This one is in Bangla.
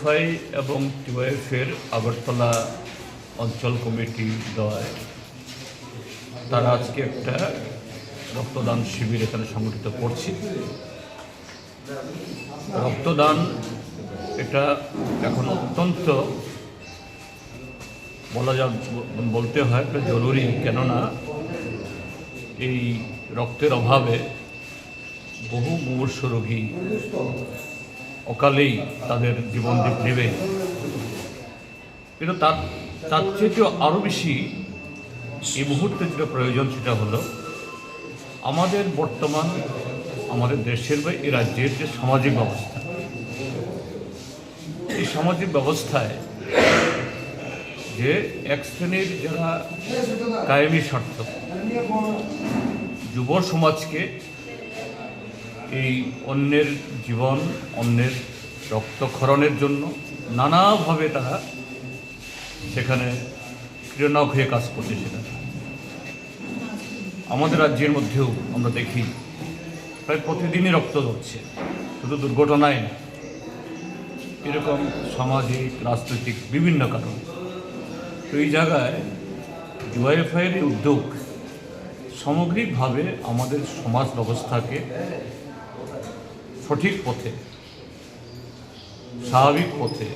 ডিওএফআই এবং টিওএফের আগরতলা অঞ্চল কমিটি দয় তারা আজকে একটা রক্তদান শিবির এখানে সংগঠিত করছে। রক্তদান এটা এখন অত্যন্ত বলা যা বলতে হয় একটা জরুরি, কেননা এই রক্তের অভাবে বহু মুমূর্ষ রোগী অকালেই তাদের জীবন দিক নেবে কিন্তু তার তার চেয়েও আরও বেশি এই মুহূর্তে যেটা প্রয়োজন সেটা হলো আমাদের বর্তমান আমাদের দেশের বা এই রাজ্যের যে সামাজিক ব্যবস্থা। এই সামাজিক ব্যবস্থায় যে এক শ্রেণির যারা কায়েমি স্বার্থ, যুব সমাজকে এই অন্যের জীবন, অন্যের রক্তক্ষরণের জন্য নানাভাবে তারা সেখানে ক্রীড়নক হয়ে কাজ করছে সেটা আমাদের রাজ্যের মধ্যেও আমরা দেখি, প্রায় প্রতিদিনই রক্ত ধরছে। শুধু দুর্ঘটনায় এরকম সামাজিক, রাজনৈতিক বিভিন্ন কারণ। তো এই জায়গায় ডিওয়াইএফআইয়ের এই উদ্যোগ সামগ্রিকভাবে আমাদের সমাজ ব্যবস্থাকে সঠিক পথে স্বাভাবিক পথে।